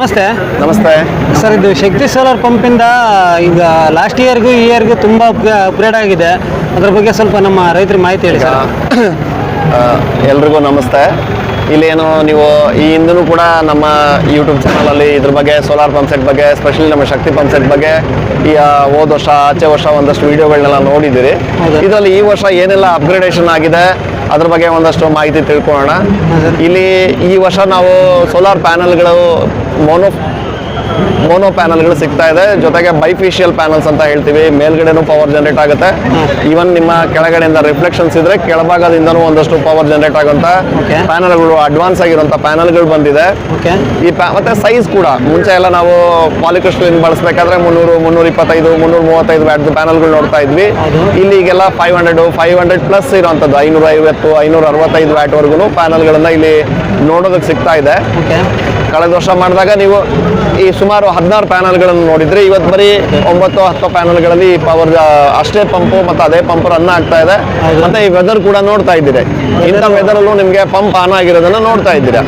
ನಮಸ್ತೆ. ನಮಸ್ತೆ. ಸರ್ ಇದು ಶಕ್ತಿ ಸೋಲಾರ್ ಪಂಪಿಂದ ಈಗ ಲಾಸ್ಟ್ ಇಯರ್ಗೂ ಈ ಇಯರ್ಗೂ ತುಂಬ ಅಪ್ಗ್ರೇಡ್ ಆಗಿದೆ. ಅದ್ರ ಬಗ್ಗೆ ಸ್ವಲ್ಪ ನಮ್ಮ ರೈತರಿಗೆ ಮಾಹಿತಿ ಹೇಳಿ ಸರ್. ಎಲ್ರಿಗೂ ನಮಸ್ತೆ. ಇಲ್ಲೇನು ನೀವು ಈ ಹಿಂದೂ ಕೂಡ ನಮ್ಮ ಯೂಟ್ಯೂಬ್ ಚಾನಲಲ್ಲಿ ಇದ್ರ ಬಗ್ಗೆ ಸೋಲಾರ್ ಪಂಪ್ ಸೆಟ್ ಬಗ್ಗೆ ಸ್ಪೆಷಲಿ ನಮ್ಮ ಶಕ್ತಿ ಪಂಪ್ ಸೆಟ್ ಬಗ್ಗೆ ಈ ಹೋದ ವರ್ಷ ಆಚೆ ವರ್ಷ ಒಂದಷ್ಟು ವಿಡಿಯೋಗಳನ್ನೆಲ್ಲ ನೋಡಿದ್ದೀರಿ. ಇದರಲ್ಲಿ ಈ ವರ್ಷ ಏನೆಲ್ಲ ಅಪ್ಗ್ರೇಡೇಷನ್ ಆಗಿದೆ ಅದ್ರ ಬಗ್ಗೆ ಒಂದಷ್ಟು ಮಾಹಿತಿ ತಿಳ್ಕೊಳ್ಳೋಣ. ಇಲ್ಲಿ ಈ ವರ್ಷ ನಾವು ಸೋಲಾರ್ ಪ್ಯಾನಲ್ಗಳು ಮೋನೋ ಮೋನೋ ಪ್ಯಾನಲ್ಗಳು ಸಿಗ್ತಾ ಇದೆ. ಜೊತೆಗೆ ಬೈಫಿಷಿಯಲ್ ಪ್ಯಾನಲ್ಸ್ ಅಂತ ಹೇಳ್ತೀವಿ. ಮೇಲ್ಗಡೆನೂ ಪವರ್ ಜನರೇಟ್ ಆಗುತ್ತೆ. ಈವನ್ ನಿಮ್ಮ ಕೆಳಗಡೆಯಿಂದ ರಿಫ್ಲೆಕ್ಷನ್ಸ್ ಇದ್ರೆ ಕೆಳಭಾಗದಿಂದನೂ ಒಂದಷ್ಟು ಪವರ್ ಜನರೇಟ್ ಆಗುವಂತ ಪ್ಯಾನೆಲ್ಗಳು ಅಡ್ವಾನ್ಸ್ ಆಗಿರುವಂತ ಪ್ಯಾನಲ್ಗಳು ಬಂದಿದೆ. ಈ ಪ್ಯಾ ಮತ್ತೆ ಸೈಜ್ ಕೂಡ. ಮುಂಚೆ ಎಲ್ಲ ನಾವು ಇನ್ ಬಳಸಬೇಕಾದ್ರೆ ಮುನ್ನೂರು ಮುನ್ನೂರ ಇಪ್ಪತ್ತೈದು ಮುನ್ನೂರ ಮೂವತ್ತೈದು ವ್ಯಾಟ್ ಪ್ಯಾನಲ್ಗಳು ನೋಡ್ತಾ ಇದ್ವಿ. ಇಲ್ಲಿ ಈಗೆಲ್ಲ five hundred five hundred plus ಇರುವಂತದ್ದು ಐನೂರ ಐವತ್ತು ಐನೂರ ಅರವತ್ತೈದು ವ್ಯಾಟ್ವರೆಗೂ ಪ್ಯಾನಲ್ಗಳನ್ನ ಇಲ್ಲಿ ನೋಡೋದಕ್ಕೆ ಸಿಗ್ತಾ ಇದೆ. ಕಳೆದ ವರ್ಷ ಮಾಡಿದಾಗ ನೀವು ಈ ಸುಮಾರು ಹದಿನಾರು ಪ್ಯಾನಲ್ಗಳನ್ನು ನೋಡಿದ್ರೆ ಇವತ್ತು ಬರೀ ಒಂಬತ್ತು ಹತ್ತು ಪ್ಯಾನಲ್ಗಳಲ್ಲಿ ಪವರ್ ಅಷ್ಟೇ ಪಂಪು ಮತ್ತು ಅದೇ ಪಂಪ್ ರನ್ ಆಗ್ತಾ ಇದೆ. ಮತ್ತೆ ಈ ವೆದರ್ ಕೂಡ ನೋಡ್ತಾ ಇದ್ದೀರಿ. ಇಂಥ ವೆದರಲ್ಲೂ ನಿಮಗೆ ಪಂಪ್ ಆನ್ ಆಗಿರೋದನ್ನ ನೋಡ್ತಾ ಇದ್ದೀರಾ?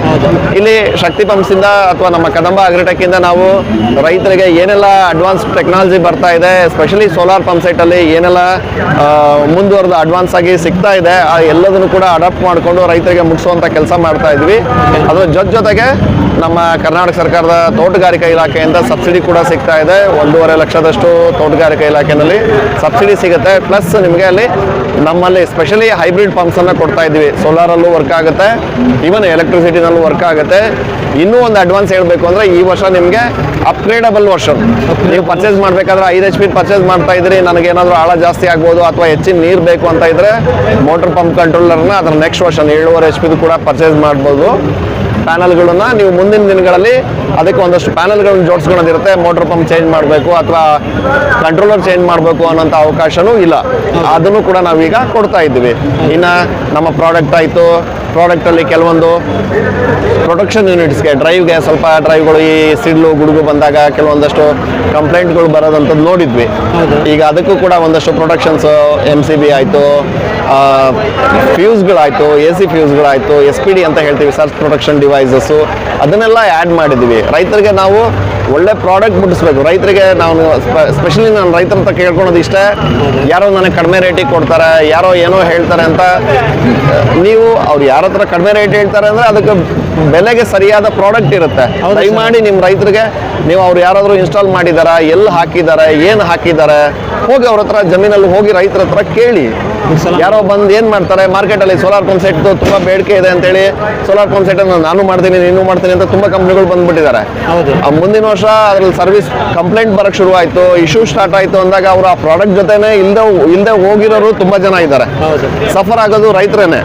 ಇಲ್ಲಿ ಶಕ್ತಿ ಪಂಪ್ಸ್ ಇಂದ ಅಥವಾ ನಮ್ಮ ಕದಂಬ ಅಗ್ರಿಟೆಕ್ ಇಂದ ನಾವು ರೈತರಿಗೆ ಏನೆಲ್ಲ ಅಡ್ವಾನ್ಸ್ ಟೆಕ್ನಾಲಜಿ ಬರ್ತಾ ಇದೆ ಸ್ಪೆಷಲಿ ಸೋಲಾರ್ ಪಂಪ್ ಸೆಟ್ ಅಲ್ಲಿ ಏನೆಲ್ಲ ಮುಂದುವರೆದ ಮುಂದುವರೆದು ಅಡ್ವಾನ್ಸ್ ಆಗಿ ಸಿಗ್ತಾ ಇದೆ ಆ ಎಲ್ಲದನ್ನು ಕೂಡ ಅಡಾಪ್ಟ್ ಮಾಡಿಕೊಂಡು ರೈತರಿಗೆ ಮುಗಿಸುವಂತ ಕೆಲಸ ಮಾಡ್ತಾ ಇದ್ವಿ. ಅದರ ಜೊತೆ ಜೊತೆಗೆ ನಮ್ಮ ಕರ್ನಾಟಕ ಸರ್ಕಾರದ ತೋಟಗಾರಿಕಾ ಇಲಾಖೆಯಿಂದ ಸಬ್ಸಿಡಿ ಕೂಡ ಸಿಗ್ತಾ ಇದೆ. ಒಂದೂವರೆ ಲಕ್ಷದಷ್ಟು ತೋಟಗಾರಿಕಾ ಇಲಾಖೆಯಲ್ಲಿ ಸಬ್ಸಿಡಿ ಸಿಗುತ್ತೆ. ಪ್ಲಸ್ ನಿಮಗೆ ಅಲ್ಲಿ ನಮ್ಮಲ್ಲಿ ಸ್ಪೆಷಲಿ ಹೈಬ್ರಿಡ್ ಪಂಪ್ಸ್ ಅನ್ನ ಕೊಡ್ತಾ ಇದ್ವಿ ಸೋಲಾರಲ್ಲೂ ವರ್ಕ್ ಆಗುತ್ತೆ. ಈವನ್ ಎಲೆಕ್ಟ್ರಿಸಿಟಿನಲ್ಲೂ ವರ್ಕ್ ಆಗುತ್ತೆ. ಇನ್ನೂ ಒಂದು ಅಡ್ವಾನ್ಸ್ ಹೇಳಬೇಕು ಅಂದ್ರೆ ಈ ವರ್ಷ ನಿಮಗೆ ಅಪ್ಗ್ರೇಡಬಲ್ ವರ್ಷನ್ ನೀವು ಪರ್ಚೇಸ್ ಮಾಡಬೇಕಾದ್ರೆ ಐದು ಎಚ್ ಪಿ ಪರ್ಚೇಸ್ ಮಾಡ್ತಾ ಇದ್ರಿ. ನನಗೆ ಏನಾದರೂ ಆಳ ಜಾಸ್ತಿ ಆಗ್ಬೋದು ಅಥವಾ ಹೆಚ್ಚಿನ ನೀರು ಬೇಕು ಅಂತ ಇದ್ರೆ ಮೋಟರ್ ಪಂಪ್ ಕಂಟ್ರೋಲರ್ನ ಅದರ ನೆಕ್ಸ್ಟ್ ವರ್ಷನ್ ಏಳುವರೆ ಎಚ್ ಪಿದು ಕೂಡ ಪರ್ಚೇಸ್ ಮಾಡ್ಬೋದು. ಪ್ಯಾನಲ್ಗಳನ್ನ ನೀವು ಮುಂದಿನ ದಿನಗಳಲ್ಲಿ ಅದಕ್ಕೆ ಒಂದಷ್ಟು ಪ್ಯಾನಲ್ಗಳನ್ನ ಜೋಡಿಸ್ಕೊಳ್ಳೋದಿರುತ್ತೆ ಮೋಟರ್ ಪಂಪ್ ಚೇಂಜ್ ಮಾಡಬೇಕು ಅಥವಾ ಕಂಟ್ರೋಲರ್ ಚೇಂಜ್ ಮಾಡಬೇಕು ಅನ್ನೋಂಥ ಅವಕಾಶನೂ ಇಲ್ಲ. ಅದನ್ನು ಕೂಡ ನಾವೀಗ ಕೊಡ್ತಾ ಇದ್ದೀವಿ. ಇನ್ನು ನಮ್ಮ ಪ್ರಾಡಕ್ಟ್ ಆಯಿತು ಪ್ರಾಡಕ್ಟಲ್ಲಿ ಕೆಲವೊಂದು ಪ್ರೊಡಕ್ಷನ್ ಯೂನಿಟ್ಸ್ಗೆ ಡ್ರೈವ್ಗೆ ಸ್ವಲ್ಪ ಡ್ರೈವ್ಗಳು ಈ ಸಿಡ್ಲು ಗುಡುಗು ಬಂದಾಗ ಕೆಲವೊಂದಷ್ಟು ಕಂಪ್ಲೇಂಟ್ಗಳು ಬರೋದಂಥದ್ದು ನೋಡಿದ್ವಿ. ಈಗ ಅದಕ್ಕೂ ಕೂಡ ಒಂದಷ್ಟು ಪ್ರೊಡಕ್ಷನ್ಸ್ ಎಂ ಸಿ ಬಿ ಆಯಿತು ಫ್ಯೂಸ್ಗಳಾಯಿತು ಎ ಸಿ ಫ್ಯೂಸ್ಗಳಾಯಿತು ಎಸ್ ಪಿ ಡಿ ಅಂತ ಹೇಳ್ತೀವಿ ಸರ್ಚ್ ಪ್ರೊಡಕ್ಷನ್ ಡಿವೈಸಸ್ಸು ಅದನ್ನೆಲ್ಲ ಆ್ಯಡ್ ಮಾಡಿದ್ವಿ. ರೈತರಿಗೆ ನಾವು ಒಳ್ಳೆ ಪ್ರಾಡಕ್ಟ್ ಮುಟ್ಟಿಸ್ಬೇಕು ರೈತರಿಗೆ ನಾನು ಸ್ಪೆಷಲಿ ನಾನು ರೈತರ ಹತ್ರ ಕೇಳ್ಕೊಳೋದು ಇಷ್ಟೇ. ಯಾರೋ ನನಗೆ ಕಡಿಮೆ ರೇಟಿಗೆ ಕೊಡ್ತಾರೆ ಯಾರೋ ಏನೋ ಹೇಳ್ತಾರೆ ಅಂತ ನೀವು ಅವ್ರು ಯಾರ ಹತ್ರ ಕಡಿಮೆ ರೇಟ್ ಹೇಳ್ತಾರೆ ಅಂದರೆ ಅದಕ್ಕೆ ಬೆಲೆಗೆ ಸರಿಯಾದ ಪ್ರಾಡಕ್ಟ್ ಇರುತ್ತೆ. ಟ್ರೈ ಮಾಡಿ ನಿಮ್ಮ ರೈತರಿಗೆ ನೀವು ಅವ್ರು ಯಾರಾದರೂ ಇನ್ಸ್ಟಾಲ್ ಮಾಡಿದಾರ ಎಲ್ಲಿ ಹಾಕಿದ್ದಾರೆ ಏನು ಹಾಕಿದ್ದಾರೆ ಹೋಗಿ ಅವ್ರ ಹತ್ರ ಜಮೀನಲ್ಲಿ ಹೋಗಿ ರೈತರ ಹತ್ರ ಕೇಳಿ. ಯಾರೋ ಬಂದು ಏನು ಮಾಡ್ತಾರೆ ಮಾರ್ಕೆಟಲ್ಲಿ ಸೋಲಾರ್ ಪಂಪ್ ಸೆಟ್ ತುಂಬ ಬೇಡಿಕೆ ಇದೆ ಅಂತೇಳಿ ಸೋಲಾರ್ ಪಂಪ್ ಸೆಟ್ ಅನ್ನು ನಾನು ಮಾಡ್ತೀನಿ ನೀನು ಮಾಡ್ತೀನಿ ಅಂತ ತುಂಬ ಕಂಪ್ನಿಗಳು ಬಂದ್ಬಿಟ್ಟಿದ್ದಾರೆ. ಮುಂದಿನ ವರ್ಷ ಅದ್ರಲ್ಲಿ ಸರ್ವಿಸ್ ಕಂಪ್ಲೇಂಟ್ ಬರಕ್ ಶುರು ಆಯ್ತು ಇಶ್ಯೂ ಸ್ಟಾರ್ಟ್ ಆಯ್ತು ಅಂದಾಗ ಅವರು ಆ ಪ್ರಾಡಕ್ಟ್ ಜೊತೆನೆ ಇಲ್ದೆ ಇಲ್ದೆ ಹೋಗಿರೋರು ತುಂಬಾ ಜನ ಇದ್ದಾರೆ. ಸಫರ್ ಆಗೋದು ರೈತರೇನೆ.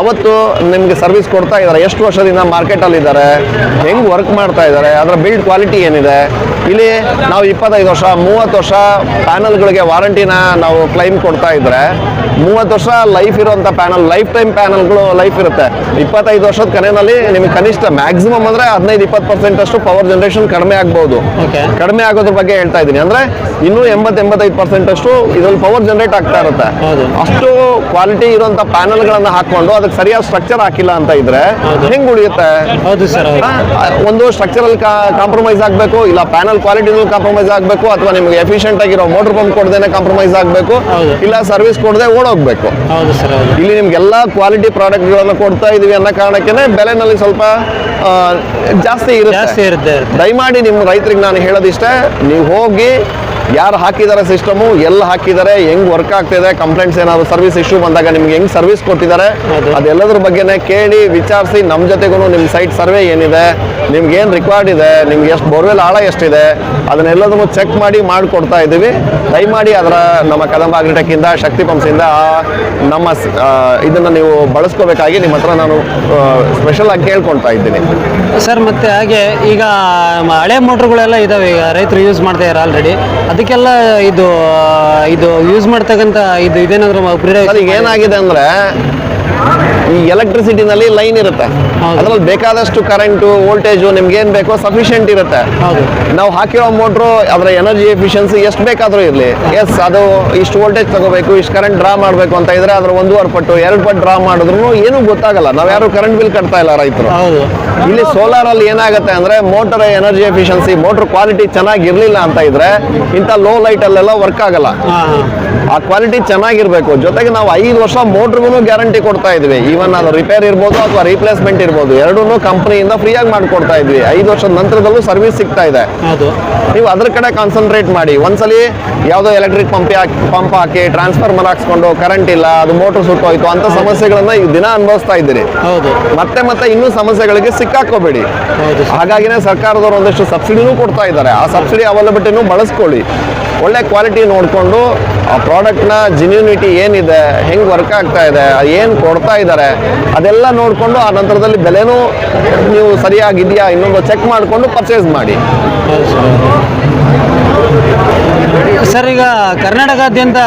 ಅವತ್ತು ನಿಮ್ಗೆ ಸರ್ವಿಸ್ ಕೊಡ್ತಾ ಇದ್ದಾರೆ. ಎಷ್ಟು ವರ್ಷದಿಂದ ಮಾರ್ಕೆಟ್ ಅಲ್ಲಿ ಇದ್ದಾರೆ ಹೆಂಗ್ ವರ್ಕ್ ಮಾಡ್ತಾ ಇದ್ದಾರೆ? ಅದರ ಬಿಲ್ಡ್ ಕ್ವಾಲಿಟಿ ಏನಿದೆ? ಇಲ್ಲಿ ನಾವು ಇಪ್ಪತ್ತೈದು ವರ್ಷ ಮೂವತ್ತು ವರ್ಷ ಪ್ಯಾನಲ್ಗಳಿಗೆ ವಾರಂಟಿನ ನಾವು ಕ್ಲೈಮ್ ಕೊಡ್ತಾ ಇದ್ರೆ ಮೂವತ್ತು ವರ್ಷ ಲೈಫ್ ಇರುವಂತ ಪ್ಯಾನಲ್ ಲೈಫ್ ಟೈಮ್ ಪ್ಯಾನಲ್ಗಳು ಲೈಫ್ ಇರುತ್ತೆ. ಇಪ್ಪತ್ತೈದು ವರ್ಷದ ಕನೆಯಲ್ಲಿ ನಿಮಗೆ ಕನಿಷ್ಠ ಮ್ಯಾಕ್ಸಿಮಮ್ ಅಂದ್ರೆ ಹದಿನೈದು ಇಪ್ಪತ್ತು ಪರ್ಸೆಂಟ್ ಅಷ್ಟು ಪವರ್ ಜನರೇಷನ್ ಕಡಿಮೆ ಆಗ್ಬೋದು. ಕಡಿಮೆ ಆಗೋದ್ರ ಬಗ್ಗೆ ಹೇಳ್ತಾ ಇದ್ದೀನಿ. ಅಂದ್ರೆ ಇನ್ನೂ ಎಂಬತ್ತು ಎಂಬತ್ತೈದು ಪರ್ಸೆಂಟ್ ಅಷ್ಟು ಇದ್ರಲ್ಲಿ ಪವರ್ ಜನರೇಟ್ ಆಗ್ತಾ ಇರುತ್ತೆ. ಅಷ್ಟು ಕ್ವಾಲಿಟಿ ಇರುವಂತ ಪ್ಯಾನಲ್ಗಳನ್ನು ಹಾಕೊಂಡು ಅದಕ್ಕೆ ಸರಿಯಾದ ಸ್ಟ್ರಕ್ಚರ್ ಹಾಕಿಲ್ಲ ಅಂತ ಇದ್ರೆ ಹೆಂಗೆ ಉಳಿಯುತ್ತೆ? ಒಂದು ಸ್ಟ್ರಕ್ಚರಲ್ ಕಾಂಪ್ರಮೈಸ್ ಆಗಬೇಕು ಇಲ್ಲ ಪ್ಯಾನಲ್ ಕ್ವಾಲಿಟಿನಲ್ಲಿ ಕಾಂಪ್ರಮೈಸ್ ಆಗಬೇಕು ಅಥವಾ ನಿಮಗೆ ಎಫಿಷಿಯಂಟ್ ಆಗಿರೋ ಮೋಟರ್ ಪಂಪ್ ಕೊಡದೇನೆ ಕಾಂಪ್ರಮೈಸ್ ಆಗಬೇಕು. ಇಲ್ಲ ಸರ್ವಿಸ್ ಕೊಡದೆ ಓಡೋಗ್ಬೇಕು. ಹೌದು ಸರ್ ಎಲ್ಲ ಇಲ್ಲಿ ನಿಮ್ಗೆಲ್ಲ ಕ್ವಾಲಿಟಿ ಪ್ರಾಡಕ್ಟ್ಗಳನ್ನ ಕೊಡ್ತಾ ಇದೀವಿ ಅನ್ನೋ ಕಾರಣಕ್ಕೆ ಬೆಲೆನಲ್ಲಿ ಸ್ವಲ್ಪ ಜಾಸ್ತಿ ಇರುತ್ತೆ. ದಯಮಾಡಿ ನಿಮ್ಮ ರೈತರಿಗೆ ನಾನು ಹೇಳೋದಿಷ್ಟೇ ನೀವು ಹೋಗಿ ಯಾರು ಹಾಕಿದ್ದಾರೆ ಸಿಸ್ಟಮು ಎಲ್ಲ ಹಾಕಿದ್ದಾರೆ ಹೆಂಗ್ ವರ್ಕ್ ಆಗ್ತಿದೆ ಕಂಪ್ಲೇಂಟ್ಸ್ ಏನಾದ್ರು ಸರ್ವಿಸ್ ಇಶ್ಯೂ ಬಂದಾಗ ನಿಮ್ಗೆ ಹೆಂಗ್ ಸರ್ವಿಸ್ ಕೊಟ್ಟಿದ್ದಾರೆ. ಅದೆಲ್ಲದ್ರ ಬಗ್ಗೆನೇ ಕೇಳಿ ವಿಚಾರಿಸಿ ನಮ್ಮ ಜೊತೆಗೂ ನಿಮ್ಮ ಸೈಟ್ ಸರ್ವೆ ಏನಿದೆ ನಿಮ್ಗೆ ಏನು ರಿಕ್ವೈರ್ಡ್ ಇದೆ ನಿಮ್ಗೆ ಎಷ್ಟು ಬೋರ್ವೆಲ್ ಆಳ ಎಷ್ಟಿದೆ ಅದನ್ನೆಲ್ಲದನ್ನು ಚೆಕ್ ಮಾಡಿ ಮಾಡಿಕೊಡ್ತಾ ಇದ್ದೀವಿ. ದಯಮಾಡಿ ಅದರ ನಮ್ಮ ಕದಂಬ ಅಗ್ರಿಟೆಕ್ ಇಂದ ಶಕ್ತಿ ಪಂಪ್ಸಿಂದ ನಮ್ಮ ಇದನ್ನು ನೀವು ಬಳಸ್ಕೋಬೇಕಾಗಿ ನಿಮ್ಮ ಹತ್ರ ನಾನು ಸ್ಪೆಷಲ್ ಆಗಿ ಕೇಳ್ಕೊಳ್ತಾ ಇದ್ದೀನಿ. ಸರ್ ಮತ್ತೆ ಹಾಗೆ ಈಗ ಹಳೆ ಮೋಟ್ರ್ಗಳೆಲ್ಲ ಇದಾವೆ ಈಗ ರೈತರು ಯೂಸ್ ಮಾಡ್ತಾ ಇದ್ದಾರೆ ಆಲ್ರೆಡಿ ಅದಕ್ಕೆಲ್ಲ ಇದು ಇದು ಯೂಸ್ ಮಾಡ್ತಕ್ಕಂಥ ಇದು ಇದೇನಾದ್ರೂ ಏನಾಗಿದೆ ಅಂದ್ರೆ ಈ ಎಲೆಕ್ಟ್ರಿಸಿಟಿನಲ್ಲಿ ಲೈನ್ ಇರುತ್ತೆ. ಅದರಲ್ಲಿ ಬೇಕಾದಷ್ಟು ಕರೆಂಟು ವೋಲ್ಟೇಜು ನಿಮ್ಗೆ ಏನು ಬೇಕೋ ಸಫಿಷಿಯಂಟ್ ಇರುತ್ತೆ. ನಾವು ಹಾಕಿರೋ ಮೋಟ್ರು ಅದರ ಎನರ್ಜಿ ಎಫಿಷಿಯನ್ಸಿ ಎಷ್ಟು ಬೇಕಾದರೂ ಇರಲಿ. ಎಸ್ ಅದು ಇಷ್ಟು ವೋಲ್ಟೇಜ್ ತಗೋಬೇಕು ಇಷ್ಟು ಕರೆಂಟ್ ಡ್ರಾ ಮಾಡಬೇಕು ಅಂತ ಇದ್ರೆ ಅದ್ರ ಒಂದೂವರೆ ಪಟ್ಟು ಎರಡು ಪಟ್ಟು ಡ್ರಾ ಮಾಡಿದ್ರು ಏನೂ ಗೊತ್ತಾಗಲ್ಲ. ನಾವು ಯಾರು ಕರೆಂಟ್ ಬಿಲ್ ಕಟ್ತಾ ಇಲ್ಲ ರೈತರು. ಇಲ್ಲಿ ಸೋಲಾರ್ ಅಲ್ಲಿ ಏನಾಗುತ್ತೆ ಅಂದ್ರೆ motor energy efficiency motor quality ಚೆನ್ನಾಗಿರ್ಲಿಲ್ಲ ಅಂತ ಇದ್ರೆ ಇಂಥ ಲೋ ಲೈಟ್ ಅಲ್ಲೆಲ್ಲ ವರ್ಕ್ ಆಗಲ್ಲ. ಆ ಕ್ವಾಲಿಟಿ ಚೆನ್ನಾಗಿರ್ಬೇಕು. ಜೊತೆಗೆ ನಾವು ಐದು ವರ್ಷ ಮೋಟ್ರಿಗೂ ಗ್ಯಾರಂಟಿ ಕೊಡ್ತಾ ಇದ್ವಿ. ಈವನ್ ಅದು ರಿಪೇರ್ ಇರ್ಬೋದು ಅಥವಾ ರೀಪ್ಲೇಸ್ಮೆಂಟ್ ಇರ್ಬೋದು ಎರಡೂ ಕಂಪನಿಯಿಂದ ಫ್ರೀಯಾಗಿ ಮಾಡ್ಕೊಡ್ತಾ ಇದ್ವಿ. ಐದು ವರ್ಷದ ನಂತರದಲ್ಲೂ ಸರ್ವಿಸ್ ಸಿಗ್ತಾ ಇದೆ. ನೀವು ಅದ್ರ ಕಡೆ ಕಾನ್ಸಂಟ್ರೇಟ್ ಮಾಡಿ. ಒಂದ್ಸಲಿ ಯಾವುದೋ ಎಲೆಕ್ಟ್ರಿಕ್ ಪಂಪ್ ಹಾಕಿ ಪಂಪ್ ಹಾಕಿ ಟ್ರಾನ್ಸ್ಫಾರ್ಮರ್ ಹಾಕ್ಸ್ಕೊಂಡು ಕರೆಂಟ್ ಇಲ್ಲ ಅದು ಮೋಟರ್ ಸುಟ್ಟೋಯ್ತು ಅಂತ ಸಮಸ್ಯೆಗಳನ್ನ ಈ ದಿನ ಅನುಭವಿಸ್ತಾ ಇದ್ದೀರಿ. ಮತ್ತೆ ಮತ್ತೆ ಇನ್ನೂ ಸಮಸ್ಯೆಗಳಿಗೆ ಸಿಕ್ಕಾಕೋಬೇಡಿ. ಹಾಗಾಗಿನೇ ಸರ್ಕಾರದವರು ಒಂದಷ್ಟು ಸಬ್ಸಿಡಿನೂ ಕೊಡ್ತಾ ಇದ್ದಾರೆ. ಆ ಸಬ್ಸಿಡಿ ಅವೈಲಬಿಲಿಟಿನೂ ಬಳಸ್ಕೊಳ್ಳಿ. ಒಳ್ಳೆ ಕ್ವಾಲಿಟಿ ನೋಡಿಕೊಂಡು, ಆ ಪ್ರಾಡಕ್ಟ್ನ ಜಿನ್ಯೂನಿಟಿ ಏನಿದೆ, ಹೆಂಗೆ ವರ್ಕ್ ಆಗ್ತಾ ಇದೆ, ಏನು ಕೊಡ್ತಾ ಇದ್ದಾರೆ ಅದೆಲ್ಲ ನೋಡಿಕೊಂಡು ಆ ನಂತರದಲ್ಲಿ ಬೆಲೆನೂ ನೀವು ಸರಿಯಾಗಿದೆಯಾ ಇನ್ನೊಂದು ಚೆಕ್ ಮಾಡಿಕೊಂಡು ಪರ್ಚೇಸ್ ಮಾಡಿ. ಸರ್ ಈಗ ಕರ್ನಾಟಕಾದ್ಯಂತ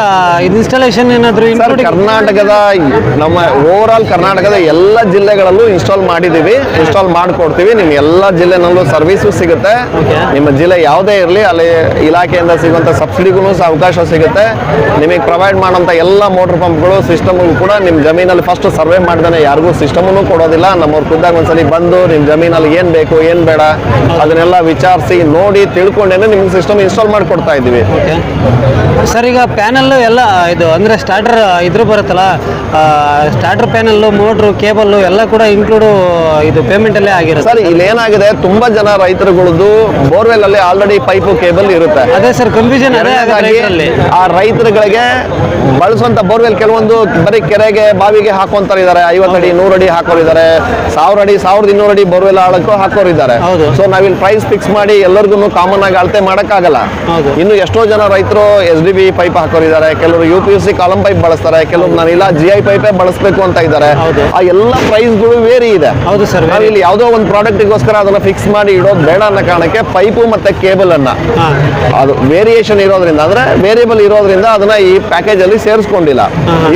ಇದು ಇನ್ಸ್ಟಾಲೇಷನ್ ಏನಾದರೂ ಸರ್ ಕರ್ನಾಟಕದ ನಮ್ಮ ಓವರ್ ಆಲ್ ಕರ್ನಾಟಕದ ಎಲ್ಲ ಜಿಲ್ಲೆಗಳಲ್ಲೂ ಇನ್ಸ್ಟಾಲ್ ಮಾಡಿದ್ದೀವಿ ಇನ್ಸ್ಟಾಲ್ ಮಾಡಿಕೊಡ್ತೀವಿ. ನಿಮ್ಮ ಎಲ್ಲ ಜಿಲ್ಲೆನಲ್ಲೂ ಸರ್ವಿಸು ಸಿಗುತ್ತೆ. ನಿಮ್ಮ ಜಿಲ್ಲೆ ಯಾವುದೇ ಇರಲಿ ಅಲ್ಲಿ ಇಲಾಖೆಯಿಂದ ಸಿಗುವಂಥ ಸಬ್ಸಿಡಿಗೂ ಸಹ ಅವಕಾಶ ಸಿಗುತ್ತೆ. ನಿಮಗೆ ಪ್ರೊವೈಡ್ ಮಾಡೋಂಥ ಎಲ್ಲ ಮೋಟ್ರ್ ಪಂಪ್ಗಳು ಸಿಸ್ಟಮ್ಗಳು ಕೂಡ ನಿಮ್ಮ ಜಮೀನಲ್ಲಿ ಫಸ್ಟ್ ಸರ್ವೆ ಮಾಡ್ದೇ ಯಾರಿಗೂ ಸಿಸ್ಟಮನ್ನು ಕೊಡೋದಿಲ್ಲ. ನಮ್ಮವ್ರು ಖುದ್ದಾಗ ಒಂದ್ಸಲಿ ಬಂದು ನಿಮ್ಮ ಜಮೀನಲ್ಲಿ ಏನು ಬೇಕು ಏನು ಬೇಡ ಅದನ್ನೆಲ್ಲ ವಿಚಾರಿಸಿ ನೋಡಿ ತಿಳ್ಕೊಂಡೇನೆ ನಿಮ್ಗೆ ಸಿಸ್ಟಮ್ ಇನ್ಸ್ಟಾಲ್ ಮಾಡಿಕೊಡ್ತಾ ಇದ್ದೀವಿ. ಸರ್ ಈಗ ಪ್ಯಾನಲ್ಲು ಎಲ್ಲ ಇದು ಅಂದರೆ ಸ್ಟಾರ್ಟರ್ ಇದ್ರೂ ಬರುತ್ತಲ್ಲ ಸ್ಟಾರ್ಟರ್ ಪ್ಯಾನಲ್ಲು ಮೋಟ್ರು ಕೇಬಲ್ಲು ಎಲ್ಲ ಕೂಡ ಇನ್ಕ್ಲೂಡು ಇದು ಪೇಮೆಂಟಲ್ಲೇ ಆಗಿರುತ್ತೆ. ಸರ್ ಇಲ್ಲಿ ಏನಾಗಿದೆ ತುಂಬ ಜನ ರೈತರುಗಳದ್ದು ಬೋರ್ವೆಲ್ ಅಲ್ಲಿ ಆಲ್ರೆಡಿ ಪೈಪು ಕೇಬಲ್ ಇರುತ್ತೆ. ಅದೇ ಸರ್ ಕನ್ಫ್ಯೂಷನ್ ಅದೇ ಆಗುತ್ತೆ ಎರಡನೇದಾಗಿ ರೈತರಲ್ಲಿ. ಆ ರೈತರುಗಳಿಗೆ ಬಳಸುವಂತ ಬೋರ್ವೆಲ್ ಕೆಲವೊಂದು ಬರೀ ಕೆರೆಗೆ ಬಾವಿಗೆ ಹಾಕೊಂತಾರೆ ಇದಾರೆ ಐವತ್ತಡಿ ಅಡಿ ಹಾಕೋರಿದ್ದಾರೆ ಸಾವಿರ ಅಡಿ ಸಾವಿರದ ಇನ್ನೂರು ಅಡಿ ಬೋರ್ವೆಲ್ ಆಳಕ್ಕೂ ಹಾಕೋರಿದ್ದಾರೆ ಹೌದು. ಸೊ ನಾವಿಲ್ಲಿ ಪ್ರೈಸ್ ಫಿಕ್ಸ್ ಮಾಡಿ ಎಲ್ಲರಿಗೂ ಕಾಮನ್ ಆಗಿ ಅಳತೆ ಮಾಡೋಕ್ಕಾಗಲ್ಲ. ಹೌದು. ಇನ್ನು ಎಷ್ಟೋ ಜನ ರೈತರು ಎಸ್ ಡಿ ಬಿ ಪೈಪ್ ಹಾಕೋರಿದ್ದಾರೆ ಕೆಲವರು U P U C column pipe ಬಳಸ್ತಾರೆ ಕೆಲವರು ನಾನು ಇಲ್ಲ ಜಿ ಐ ಪೈಪೇ ಬಳಸಬೇಕು ಅಂತ ಇದ್ದಾರೆ. ಆ ಎಲ್ಲ ಪ್ರೈಸ್ಗಳು ವೇರಿ ಇದೆ. ಹೌದು ಸರ್ ನಾವು ಇಲ್ಲಿ ಯಾವುದೋ ಒಂದು ಪ್ರಾಡಕ್ಟಿಗೋಸ್ಕರ ಅದನ್ನ ಫಿಕ್ಸ್ ಮಾಡಿ ಇಡೋದು ಬೇಡ ಅನ್ನೋ ಕಾರಣಕ್ಕೆ ಪೈಪು ಮತ್ತೆ ಕೇಬಲ್ ಅನ್ನ. ಅದು ವೇರಿಯೇಷನ್ ಇರೋದ್ರಿಂದ ಅಂದ್ರೆ ವೇರಿಯಬಲ್ ಇರೋದ್ರಿಂದ ಅದನ್ನ ಈ ಪ್ಯಾಕೇಜ್ ಅಲ್ಲಿ ಸೇರಿಸ್ಕೊಂಡಿಲ್ಲ.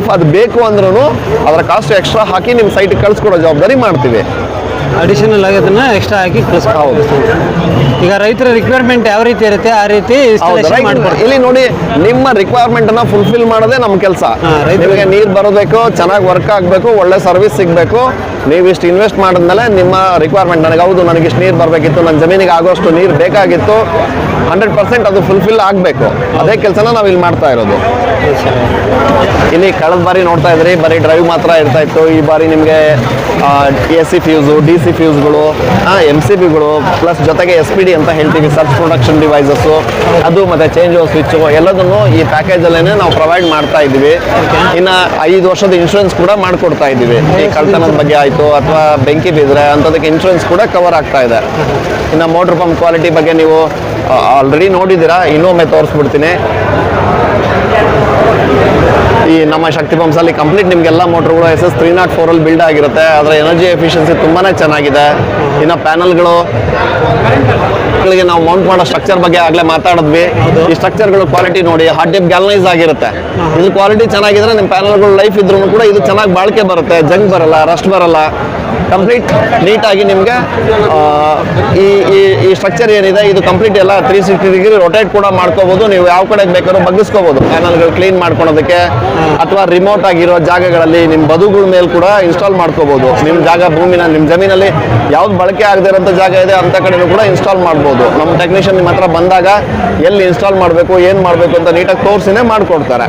ಇಫ್ ಅದು ಬೇಕು ಅಂದ್ರೂ ಅದರ ಕಾಸ್ಟ್ ಎಕ್ಸ್ಟ್ರಾ ಹಾಕಿ ನಿಮ್ಮ ಸೈಟ್ ಕಳ್ಸಿಕೊಡೋ ಜವಾಬ್ದಾರಿ ಮಾಡ್ತೀವಿ. ಅಡಿಷನಲ್ ಆಗಿ ಅದನ್ನ ಎಕ್ಸ್ಟ್ರಾ ಹಾಕಿ ಕಳಿಸ್ ಹೌದು ಈಗ ರೈತರ ರಿಕ್ವೈರ್ಮೆಂಟ್ ಯಾವ ರೀತಿ ಇರುತ್ತೆ ಆ ರೀತಿ ಇಲ್ಲಿ ನೋಡಿ ನಿಮ್ಮ ರಿಕ್ವೈರ್ಮೆಂಟ್ ಅನ್ನ ಫುಲ್ಫಿಲ್ ಮಾಡೋದೇ ನಮ್ಮ ಕೆಲಸ. ನಿಮಗೆ ನೀರು ಬರಬೇಕು ಚೆನ್ನಾಗಿ ವರ್ಕ್ ಆಗಬೇಕು ಒಳ್ಳೆ ಸರ್ವಿಸ್ ಸಿಗಬೇಕು. ನೀವು ಇಷ್ಟು ಇನ್ವೆಸ್ಟ್ ಮಾಡಿದ್ಮೇಲೆ ನಿಮ್ಮ ರಿಕ್ವೈರ್ಮೆಂಟ್ ನನಗೆ ಹೌದು, ನನಗೆ ಇಷ್ಟು ನೀರು ಬರಬೇಕಿತ್ತು, ನನ್ನ ಜಮೀನಿಗೆ ಆಗೋಷ್ಟು ನೀರು ಬೇಕಾಗಿತ್ತು ಹಂಡ್ರೆಡ್ ಪರ್ಸೆಂಟ್ ಅದು ಫುಲ್ಫಿಲ್ ಆಗಬೇಕು. ಅದೇ ಕೆಲಸನ ನಾವು ಇಲ್ಲಿ ಮಾಡ್ತಾ ಇರೋದು. ಇಲ್ಲಿ ಕಳೆದ ಬಾರಿ ನೋಡ್ತಾ ಇದ್ರಿ, ಬರೀ ಡ್ರೈವ್ ಮಾತ್ರ ಇರ್ತಾ ಇತ್ತು. ಈ ಬಾರಿ ನಿಮಗೆ A C fuse D C ಫ್ಯೂಸ್ಗಳು M C ಬಿಗಳು ಪ್ಲಸ್ ಜೊತೆಗೆ ಎಸ್ ಪಿ ಡಿ ಅಂತ ಹೇಳ್ತೀವಿ ಸರ್ಚ್ ಪ್ರೊಡಕ್ಷನ್ ಡಿವೈಸಸ್ಸು ಅದು ಮತ್ತು ಚೇಂಜ್ ಸ್ವಿಚ್ಚು ಎಲ್ಲದನ್ನು ಈ ಪ್ಯಾಕೇಜಲ್ಲೇ ನಾವು ಪ್ರೊವೈಡ್ ಮಾಡ್ತಾ ಇದ್ದೀವಿ. ಇನ್ನು ಐದು ವರ್ಷದ ಇನ್ಶೂರೆನ್ಸ್ ಕೂಡ ಮಾಡಿಕೊಡ್ತಾ ಇದ್ದೀವಿ. ಈ ಕಳ್ತನದ ಬಗ್ಗೆ ಆಯಿತು. ಅಥವಾ ಬೆಂಕಿ ಬಿದ್ದರೆ ಅಂಥದಕ್ಕೆ ಇನ್ಶೂರೆನ್ಸ್ ಕೂಡ ಕವರ್ ಆಗ್ತಾ ಇದೆ. ಇನ್ನು ಮೋಟ್ರ್ ಪಂಪ್ ಕ್ವಾಲಿಟಿ ಬಗ್ಗೆ ನೀವು ಆಲ್ರೆಡಿ ನೋಡಿದ್ದೀರಾ? ಇನ್ನೊಮ್ಮೆ ತೋರಿಸ್ಬಿಡ್ತೀನಿ. ಈ ನಮ್ಮ ಶಕ್ತಿ ಪಂಪ್ಸಲ್ಲಿ ಕಂಪ್ಲೀಟ್ ನಿಮಗೆಲ್ಲ ಮೋಟ್ರ್ಗಳು ಎಸ್ ಎಸ್ ತ್ರೀ ನಾಟ್ ಫೋರಲ್ಲಿ ಬಿಲ್ಡ್ ಆಗಿರುತ್ತೆ. ಅದರ ಎನರ್ಜಿ ಎಫಿಷಿಯನ್ಸಿ ತುಂಬಾ ಚೆನ್ನಾಗಿದೆ. ಇನ್ನು ಪ್ಯಾನಲ್ಗಳು ಗಳಿಗೆ ನಾವು ಮೌಂಟ್ ಮಾಡೋ ಸ್ಟ್ರಕ್ಚರ್ ಬಗ್ಗೆ ಆಗ್ಲೇ ಮಾತಾಡಿದ್ವಿ. ಈ ಸ್ಟ್ರಕ್ಚರ್ಗಳು ಕ್ವಾಲಿಟಿ ನೋಡಿ ಹಾರ್ಡ್ ಟಿಪ್ ಗ್ಯಾಲನೈಸ್ ಆಗಿರುತ್ತೆ. ಇದು ಕ್ವಾಲಿಟಿ ಚೆನ್ನಾಗಿದ್ರೆ ನಿಮ್ಮ ಪ್ಯಾನಲ್ಗಳು ಲೈಫ್ ಇದ್ರೂ ಕೂಡ ಇದು ಚೆನ್ನಾಗಿ ಬಾಳಿಕೆ ಬರುತ್ತೆ. ಜಂಗ್ ಬರಲ್ಲ ರಸ್ಟ್ ಬರಲ್ಲ. ಕಂಪ್ಲೀಟ್ ನೀಟಾಗಿ ನಿಮಗೆ ಈ ಈ ಈ ಸ್ಟ್ರಕ್ಚರ್ ಏನಿದೆ, ಇದು ಕಂಪ್ಲೀಟ್ ಎಲ್ಲ ತ್ರೀ ಸಿಕ್ಸ್ಟಿ ಡಿಗ್ರಿ ರೊಟೇಟ್ ಕೂಡ ಮಾಡ್ಕೋಬೋದು. ನೀವು ಯಾವ ಕಡೆ ಬೇಕಾದ್ರೂ ಬಗ್ಗಿಸ್ಕೋಬಹುದು ಪ್ಯಾನಲ್ಗಳು ಕ್ಲೀನ್ ಮಾಡ್ಕೊಳೋದಕ್ಕೆ ಅಥವಾ ರಿಮೋಟ್ ಆಗಿರೋ ಜಾಗಗಳಲ್ಲಿ ನಿಮ್ಮ ಬದುಗಳ ಮೇಲೆ ಕೂಡ ಇನ್ಸ್ಟಾಲ್ ಮಾಡ್ಕೋಬೋದು. ನಿಮ್ಮ ಜಾಗ ಭೂಮಿನ ನಿಮ್ಮ ಜಮೀನಲ್ಲಿ ಯಾವ್ದು ಬಳಕೆ ಆಗದೆ ಇರೋಂಥ ಜಾಗ ಇದೆ ಅಂತ ಕಡೆನೂ ಕೂಡ ಇನ್ಸ್ಟಾಲ್ ಮಾಡ್ಬೋದು. ನಮ್ಮ ಟೆಕ್ನಿಷಿಯನ್ ನಿಮ್ಮ ಹತ್ರ ಬಂದಾಗ ಎಲ್ಲಿ ಇನ್ಸ್ಟಾಲ್ ಮಾಡಬೇಕು, ಏನು ಮಾಡಬೇಕು ಅಂತ ನೀಟಾಗಿ ತೋರಿಸಿನೇ ಮಾಡಿಕೊಡ್ತಾರೆ.